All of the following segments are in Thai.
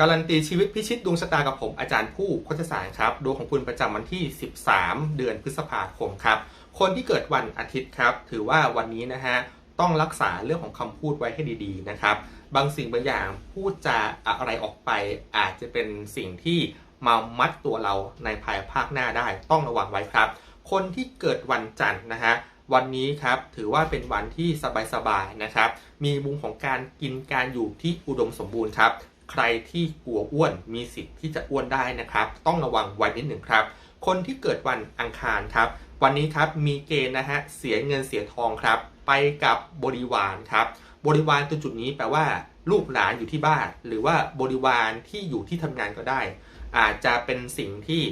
การันตีชีวิตพิชิตดวงชะตากับผมอาจารย์ผู้โคชสารครับดวงของคุณประจำวันที่ 13 เดือนพฤษภาคมครับ คนที่เกิดวันอาทิตย์ครับ ถือว่าวันนี้นะฮะต้องรักษาเรื่องของคำพูดไว้ให้ดีๆนะครับ บางสิ่งบางอย่างพูดจาอะไรออกไป อาจจะเป็นสิ่งที่มามัดตัวเราในภายภาคหน้าได้ต้องระวังไว้ครับ คนที่เกิดวันจันทร์นะฮะวันนี้ครับถือว่าเป็นวันที่สบายๆนะครับ มีมุมของการกินการอยู่ที่อุดมสมบูรณ์ครับ ใครที่กลัวอ้วนมีสิทธิ์ที่จะอ้วนได้นะครับ ต้องระวังไว้นิดหนึ่งครับ คนที่เกิดวันอังคารครับ วันนี้ครับมีเกณฑ์นะฮะเสียเงินเสียทองครับ ไปกับบริวารครับ บริวารตัวจุดนี้แปลว่า ลูกหลานอยู่ที่บ้าน หรือว่าบริวารที่อยู่ที่ทำงานก็ได้ อาจจะเป็นสิ่งที่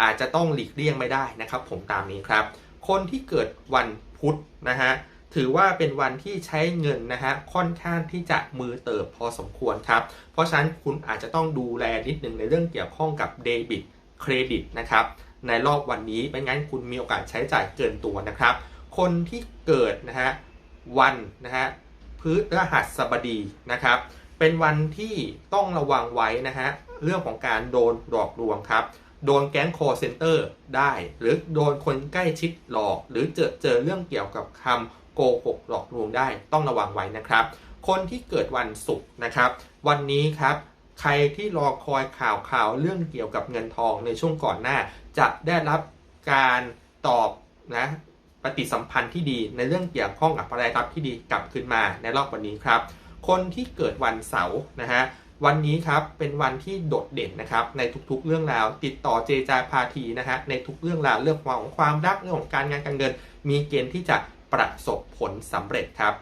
อาจจะต้องหลีกเลี่ยงไม่ได้นะครับ ผมตามนี้ครับ คนที่เกิดวันพุธนะฮะ ถือว่าเป็นวันที่ใช้เงินนะฮะค่อนข้างที่จะมือเติบพอสมควรครับ เพราะฉะนั้นคุณอาจจะต้องดูแลนิดนึงในเรื่องเกี่ยวข้องกับเดบิตเครดิตนะครับในรอบวันนี้ไม่งั้นคุณมีโอกาสใช้จ่ายเกินตัวนะครับ คนที่เกิดนะฮะวันนะฮะพฤหัสบดีนะครับ เป็นวันที่ต้องระวังไว้นะฮะเรื่องของการโดนหลอกลวงครับ โดนแก๊งคอเซ็นเตอร์ได้ หรือโดนคนใกล้ชิดหลอก หรือเจอเจอเรื่องเกี่ยวกับคำโกหกหลอกลวงได้ ต้องระวังไว้นะครับ คนที่เกิดวันศุกร์นะครับ วันนี้ครับใครที่รอคอยข่าวข่าวเรื่องเกี่ยวกับเงินทองในช่วงก่อนหน้า จะได้รับการตอบนะปฏิสัมพันธ์ที่ดีในเรื่องเกี่ยวข้องกับรายรับที่ดีกลับขึ้นมาในรอบวันนี้ครับ คนที่เกิดวันเสาร์นะฮะวันนี้ครับเป็นวันที่โดดเด่นนะครับในทุกๆเรื่องราว ติดต่อเจจาพาทีนะฮะในทุกเรื่องราวเรื่องของความรักเรื่องของการงานการเงิน มีเกณฑ์ที่จะประสบผลสำเร็จครับ